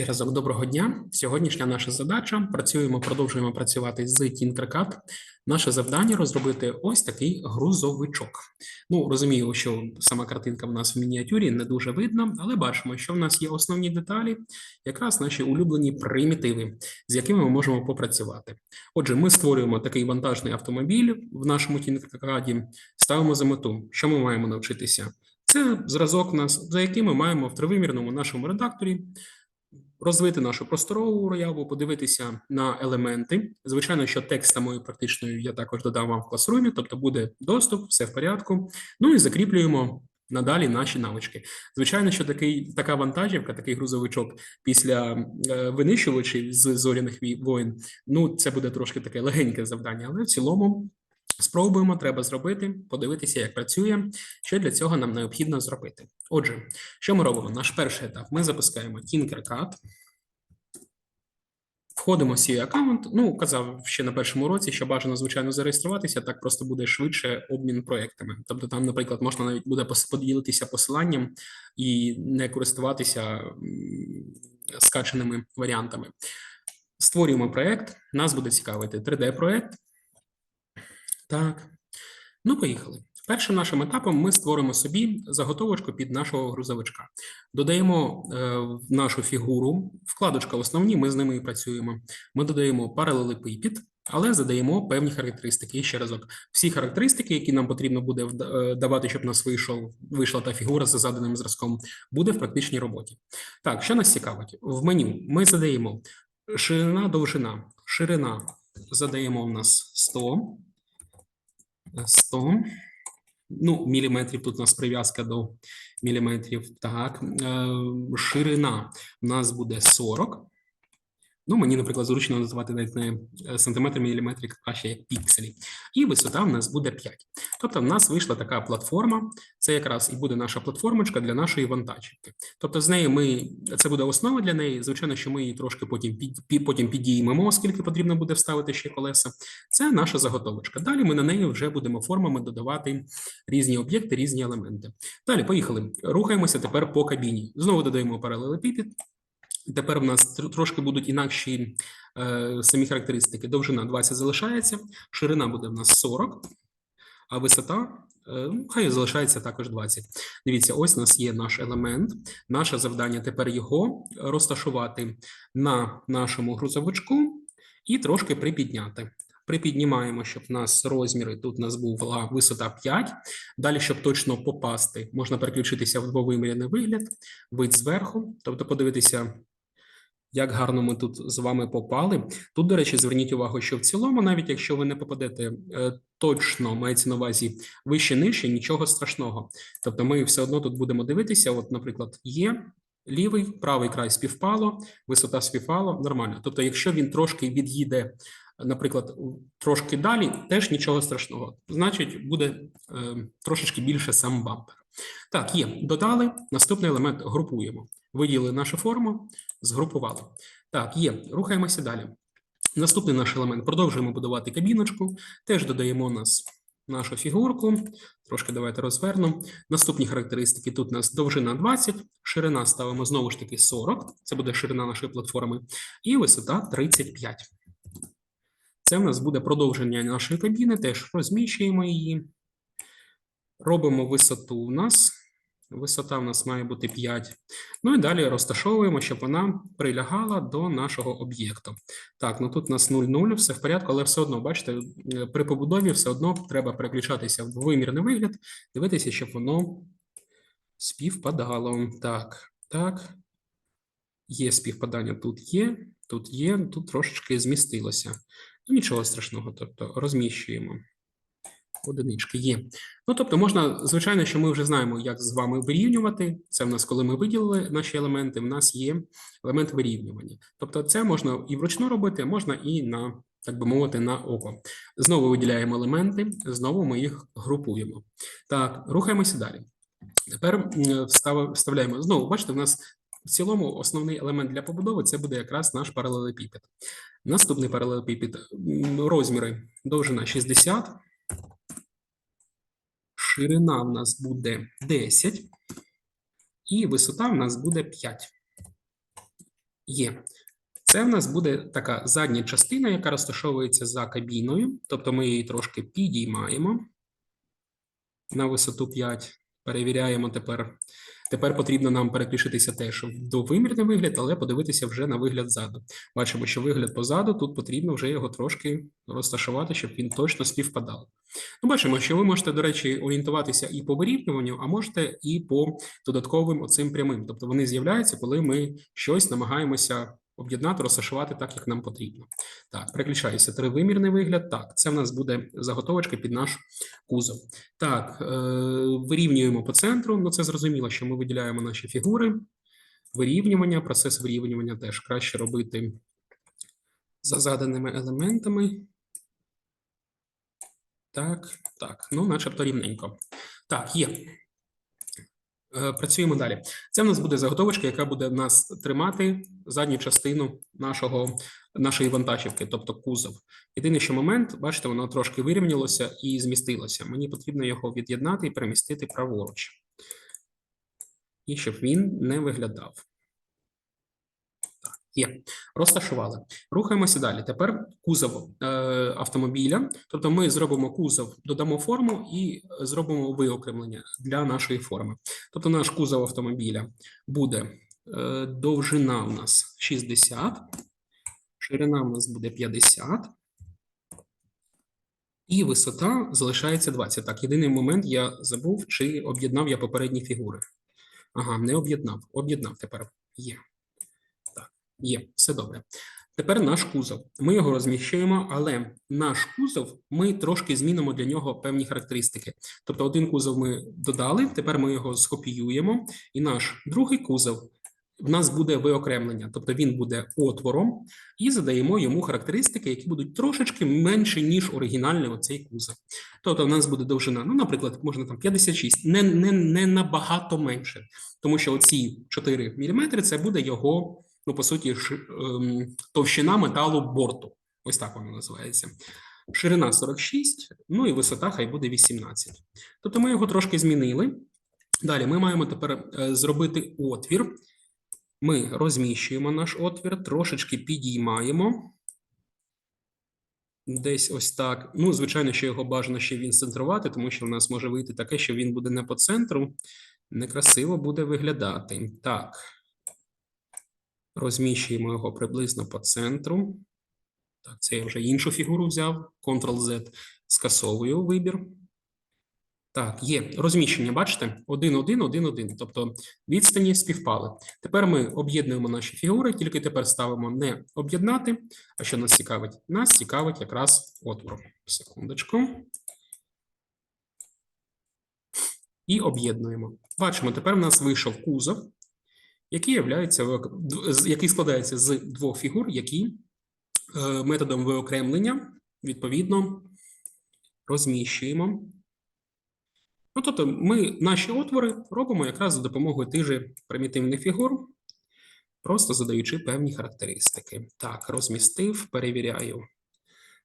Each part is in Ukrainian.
Ще разок доброго дня. Сьогоднішня наша задача. Працюємо, продовжуємо працювати з Tinkercad. Наше завдання розробити ось такий грузовичок. Ну, розумію, що сама картинка в нас в мініатюрі не дуже видно, але бачимо, що в нас є основні деталі, якраз наші улюблені примітиви, з якими ми можемо попрацювати. Отже, ми створюємо такий вантажний автомобіль в нашому Tinkercad, ставимо за мету, що ми маємо навчитися. Це зразок нас, за яким ми маємо в тривимірному нашому редакторі розвити нашу просторову уяву, подивитися на елементи. Звичайно, що текст самої практичної я також додам вам в класрумі, тобто буде доступ, все в порядку. Ну і закріплюємо надалі наші навички. Звичайно, що такий така вантажівка, такий грузовичок після е, винищувачів з зоряних воїн. Ну, це буде трошки таке легеньке завдання, але в цілому. Спробуємо, треба зробити, подивитися, як працює, що для цього нам необхідно зробити. Отже, що ми робимо? Наш перший етап. Ми запускаємо Tinkercad, входимо в свій аккаунт. Ну, казав ще на першому році, що бажано, звичайно, зареєструватися, так просто буде швидше обмін проектами. Тобто, там, наприклад, можна навіть буде поділитися посиланням і не користуватися скаченими варіантами. Створюємо проект, нас буде цікавити 3D-проект. Так, ну поїхали. Першим нашим етапом ми створимо собі заготовочку під нашого грузовичка. Додаємо е, в нашу фігуру, вкладочка основні, ми з ними і працюємо. Ми додаємо паралелепипід, але задаємо певні характеристики. І ще разок, всі характеристики, які нам потрібно буде е, давати, щоб нас вийшов, вийшла та фігура за заданим зразком, буде в практичній роботі. Так, що нас цікавить? В меню ми задаємо ширина, довжина. Ширина задаємо в нас 100. 100. Ну, міліметрів тут у нас прив'язка до міліметрів. Так, е, ширина у нас буде 40. Ну, мені, наприклад, зручно називати навіть не сантиметри, міліметри, краще як пікселі. І висота в нас буде 5. Тобто, в нас вийшла така платформа. Це якраз і буде наша платформочка для нашої вантажівки. Тобто, з неї ми це буде основа для неї. Звичайно, що ми її трошки потім під, пі- потім підіймемо, оскільки потрібно буде вставити ще колеса. Це наша заготовочка. Далі ми на неї вже будемо формами додавати різні об'єкти, різні елементи. Далі поїхали. Рухаємося тепер по кабіні. Знову додаємо паралелепіпід. Тепер в нас трошки будуть інакші е, самі характеристики. Довжина 20 залишається, ширина буде в нас 40, а висота е, хай залишається також 20. Дивіться, ось у нас є наш елемент. Наше завдання тепер його розташувати на нашому грузовичку і трошки припідняти. Припіднімаємо, щоб в нас розміри тут у нас була висота 5. Далі, щоб точно попасти, можна переключитися в двовиміряний вигляд, вид зверху, тобто подивитися, як гарно ми тут з вами попали. Тут, до речі, зверніть увагу, що в цілому, навіть якщо ви не попадете е, точно, мається на увазі вище нижче, нічого страшного. Тобто, ми все одно тут будемо дивитися. От, наприклад, є лівий, правий край співпало, висота співпало, нормально. Тобто, якщо він трошки від'їде, наприклад, трошки далі, теж нічого страшного. Значить, буде е, трошечки більше сам бампер. Так, є. Додали. Наступний елемент групуємо. Виділили нашу форму, згрупували. Так, є. Рухаємося далі. Наступний наш елемент. Продовжуємо будувати кабіночку. Теж додаємо у нас нашу фігурку. Трошки давайте розвернемо. Наступні характеристики. Тут у нас довжина 20, ширина ставимо знову ж таки 40. Це буде ширина нашої платформи. І висота 35. Це в нас буде продовження нашої кабіни. Теж розміщуємо її. Робимо висоту у нас. Висота в нас має бути 5. Ну і далі розташовуємо, щоб вона прилягала до нашого об'єкту. Так, ну тут у нас 0,0, все в порядку, але все одно, бачите, е, при побудові все одно треба переключатися в вимірний вигляд, дивитися, щоб воно співпадало. Так, так. Є співпадання тут є, тут є, тут трошечки змістилося. Ну, нічого страшного, тобто розміщуємо. Одинички є. Ну, тобто, можна, звичайно, що ми вже знаємо, як з вами вирівнювати. Це в нас, коли ми виділили наші елементи, в нас є елемент вирівнювання. Тобто, це можна і вручну робити, можна і на, так би мовити, на око. Знову виділяємо елементи, знову ми їх групуємо. Так, рухаємося далі. Тепер вставляємо. Знову, бачите, в нас в цілому основний елемент для побудови це буде якраз наш паралелепіпед. Наступний паралелепіпед. Розміри довжина 60. Ширина в нас буде 10, і висота в нас буде 5. Є. Це в нас буде така задня частина, яка розташовується за кабіною, тобто ми її трошки підіймаємо на висоту 5. Перевіряємо тепер. Тепер потрібно нам переключитися теж в довимірний вигляд, але подивитися вже на вигляд ззаду. Бачимо, що вигляд позаду, тут потрібно вже його трошки розташувати, щоб він точно співпадав. Ну, бачимо, що ви можете, до речі, орієнтуватися і по вирівнюванню, а можете і по додатковим оцим прямим. Тобто вони з'являються, коли ми щось намагаємося об'єднати, розташувати так, як нам потрібно. Так, переключаюся. Тривимірний вигляд. Так, це в нас буде заготовочка під наш кузов. Так, е, вирівнюємо по центру. Ну, це зрозуміло, що ми виділяємо наші фігури. Вирівнювання, процес вирівнювання теж краще робити за заданими елементами. Так, так, ну, начебто рівненько. Так, є. Е, Працюємо далі. Це в нас буде заготовочка, яка буде в нас тримати задню частину нашого, нашої вантажівки, тобто кузов. Єдиний що момент, бачите, воно трошки вирівнялося і змістилося. Мені потрібно його від'єднати і перемістити праворуч. І щоб він не виглядав. Є. Розташували. Рухаємося далі. Тепер кузов е, автомобіля. Тобто ми зробимо кузов, додамо форму і зробимо виокремлення для нашої форми. Тобто наш кузов автомобіля буде е, довжина у нас 60, ширина у нас буде 50. І висота залишається 20. Так, єдиний момент я забув, чи об'єднав я попередні фігури. Ага, не об'єднав. Об'єднав тепер. Є. Є, все добре. Тепер наш кузов. Ми його розміщуємо, але наш кузов ми трошки змінимо для нього певні характеристики. Тобто, один кузов ми додали, тепер ми його скопіюємо, і наш другий кузов в нас буде виокремлення, тобто він буде отвором, і задаємо йому характеристики, які будуть трошечки менше, ніж оригінальний оцей кузов. Тобто, в нас буде довжина, ну, наприклад, можна там 56, не, не, не набагато менше, тому що оці 4 мм це буде його ну, по суті, ем, товщина металу борту. Ось так воно називається. Ширина 46, ну і висота хай буде 18. Тобто ми його трошки змінили. Далі ми маємо тепер е, зробити отвір. Ми розміщуємо наш отвір, трошечки підіймаємо. Десь ось так. Ну, звичайно, що його бажано ще він центрувати, тому що в нас може вийти таке, що він буде не по центру. Некрасиво буде виглядати. Так. Розміщуємо його приблизно по центру. Так, це я вже іншу фігуру взяв. Ctrl-Z. Скасовую вибір. Так, є розміщення, бачите? 1, 1, 1, 1. Тобто відстані співпали. Тепер ми об'єднуємо наші фігури, тільки тепер ставимо не об'єднати. А що нас цікавить? Нас цікавить якраз отвор. Секундочку. І об'єднуємо. Бачимо, тепер в нас вийшов кузов який являється, який складається з двох фігур, які е, методом виокремлення відповідно розміщуємо. Ну, тобто, ми наші отвори робимо якраз за допомогою тих же примітивних фігур, просто задаючи певні характеристики. Так, розмістив, перевіряю.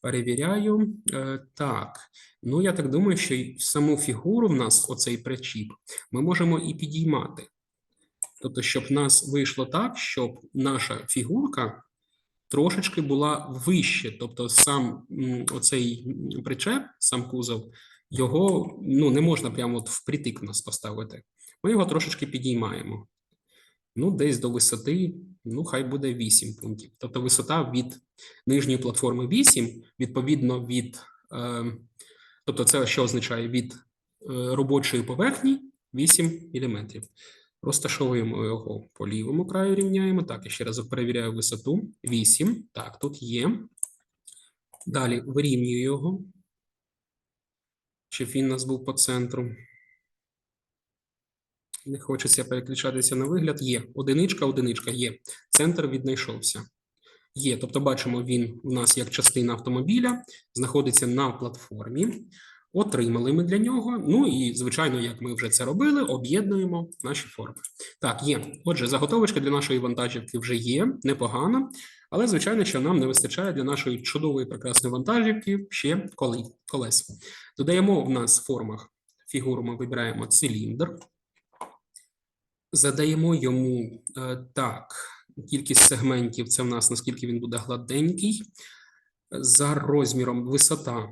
Перевіряю. Е, Так, ну я так думаю, що саму фігуру в нас, оцей причіп, ми можемо і підіймати. Тобто, щоб в нас вийшло так, щоб наша фігурка трошечки була вище. Тобто, сам оцей причеп, сам кузов, його ну, не можна прямо от впритик нас поставити. Ми його трошечки підіймаємо. Ну, десь до висоти, ну, хай буде 8 пунктів. Тобто висота від нижньої платформи 8, відповідно від, е, тобто, це що означає від е, робочої поверхні 8 мм. Розташовуємо його по лівому краю, рівняємо. Так, я ще раз перевіряю висоту. 8. Так, тут є. Далі вирівнюю його, щоб він у нас був по центру. Не хочеться переключатися на вигляд. Є. Одиничка, одиничка є. Центр віднайшовся. Є. Тобто, бачимо, він у нас як частина автомобіля, знаходиться на платформі. Отримали ми для нього. Ну і, звичайно, як ми вже це робили, об'єднуємо наші форми. Так, є. Отже, заготовочка для нашої вантажівки вже є, непогано, але, звичайно, що нам не вистачає для нашої чудової прекрасної вантажівки ще колес. Додаємо в нас в формах фігуру, ми вибираємо циліндр, задаємо йому е, так, кількість сегментів це в нас наскільки він буде гладенький. За розміром висота.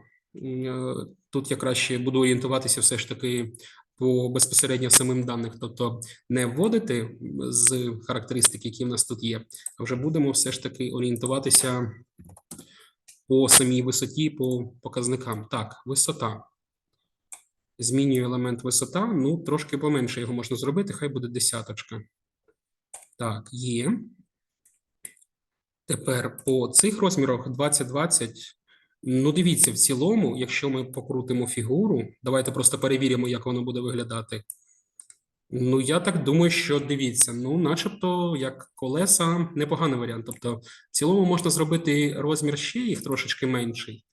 Тут я краще буду орієнтуватися все ж таки по безпосередньо самим даних, тобто не вводити з характеристик, які в нас тут є, а вже будемо все ж таки орієнтуватися по самій висоті, по показникам. Так, висота. Змінюю елемент висота. Ну, трошки поменше його можна зробити, хай буде десяточка. Так, є. Тепер по цих розмірах 20-20. Ну, дивіться, в цілому, якщо ми покрутимо фігуру, давайте просто перевіримо, як воно буде виглядати. Ну, я так думаю, що дивіться, ну, начебто, як колеса, непоганий варіант. Тобто, в цілому можна зробити розмір ще їх трошечки менший.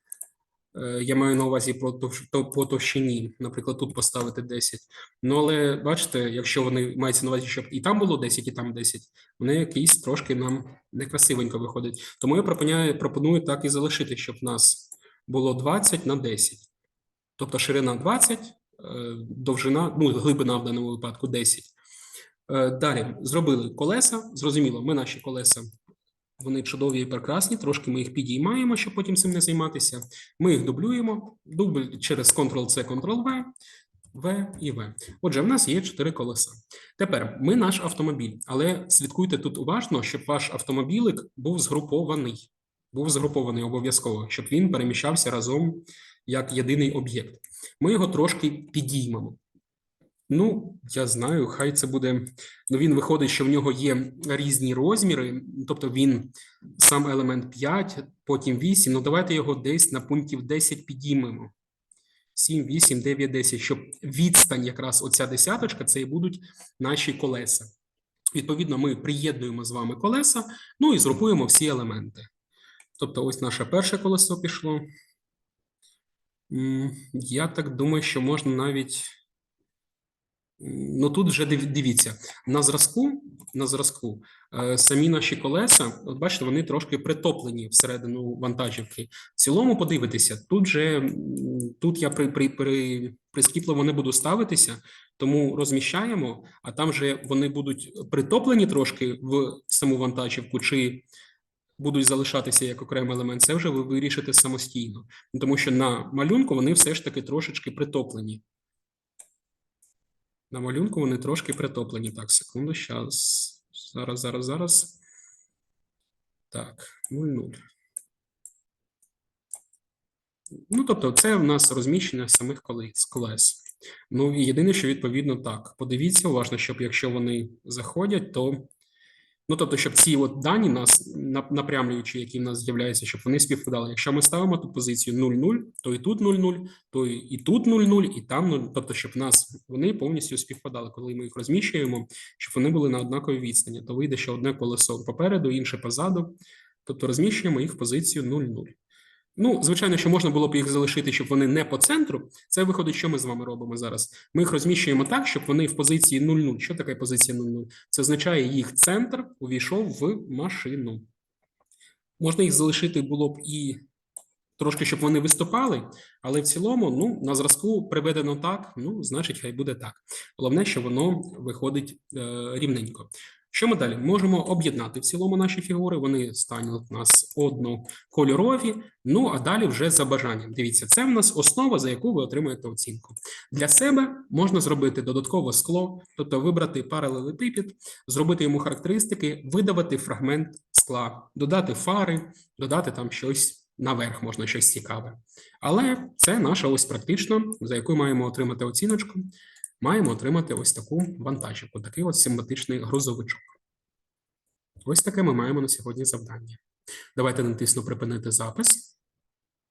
Е, Я маю на увазі по, то- по товщині, наприклад, тут поставити 10. Ну, але бачите, якщо вони мається на увазі, щоб і там було 10, і там 10, вони якісь трошки нам некрасивенько виходять. Тому я пропоную, пропоную так і залишити, щоб в нас було 20 на 10. Тобто ширина 20, е, довжина, ну, глибина в даному випадку 10. Е, Далі зробили колеса. Зрозуміло, ми наші колеса вони чудові і прекрасні. Трошки ми їх підіймаємо, щоб потім цим не займатися. Ми їх дублюємо. Дубль через Ctrl-C, Ctrl-V, V і V. Отже, в нас є чотири колеса. Тепер ми наш автомобіль, але слідкуйте тут уважно, щоб ваш автомобілик був згрупований. Був згрупований обов'язково, щоб він переміщався разом як єдиний об'єкт. Ми його трошки підіймемо. Ну, я знаю, хай це буде. Ну, він виходить, що в нього є різні розміри, тобто він сам елемент 5, потім 8. Ну, давайте його десь на пунктів 10 підіймемо. 7, 8, 9, 10, щоб відстань, якраз оця десяточка, це і будуть наші колеса. Відповідно, ми приєднуємо з вами колеса, ну і згрупуємо всі елементи. Тобто, ось наше перше колесо пішло. Я так думаю, що можна навіть. Ну тут вже дивіться на зразку. На зразку е, самі наші колеса, от бачите, вони трошки притоплені всередину вантажівки. В цілому подивитися, тут же тут я при, при, при прискіпливо не буду ставитися, тому розміщаємо, а там же вони будуть притоплені трошки в саму вантажівку, чи будуть залишатися як окремий елемент. Це вже ви вирішите самостійно, тому що на малюнку вони все ж таки трошечки притоплені. На малюнку вони трошки притоплені. Так, секунду, зараз. Зараз, зараз, зараз. Так, 0,0. Ну, тобто, це в нас розміщення самих колес. Ну, і єдине, що відповідно так. Подивіться уважно, щоб якщо вони заходять, то. Ну, тобто, щоб ці от дані нас напрямлюючи, які в нас з'являються, щоб вони співпадали. Якщо ми ставимо тут позицію 0,0, то і тут 0,0, то і тут 0,0, і там 0, тобто, щоб нас вони повністю співпадали, коли ми їх розміщуємо, щоб вони були на однаковій відстані. То вийде, ще одне колесо попереду, інше позаду. Тобто розміщуємо їх в позицію 0,0. Ну, звичайно, що можна було б їх залишити, щоб вони не по центру. Це виходить, що ми з вами робимо зараз. Ми їх розміщуємо так, щоб вони в позиції 0,0. Що таке позиція 0,0? Це означає, їх центр увійшов в машину. Можна їх залишити було б і трошки, щоб вони виступали, але в цілому, ну, на зразку приведено так, ну, значить, хай буде так. Головне, що воно виходить е, рівненько. Що ми далі? Можемо об'єднати в цілому наші фігури, вони стануть у нас однокольорові, ну а далі вже за бажанням. Дивіться, це в нас основа, за яку ви отримаєте оцінку. Для себе можна зробити додаткове скло, тобто вибрати паралелепіпід, зробити йому характеристики, видавати фрагмент скла, додати фари, додати там щось наверх, можна щось цікаве. Але це наша ось практично, за яку маємо отримати оціночку. Маємо отримати ось таку вантажівку, такий ось симпатичний грузовичок. Ось таке ми маємо на сьогодні завдання. Давайте натисну припинити запис.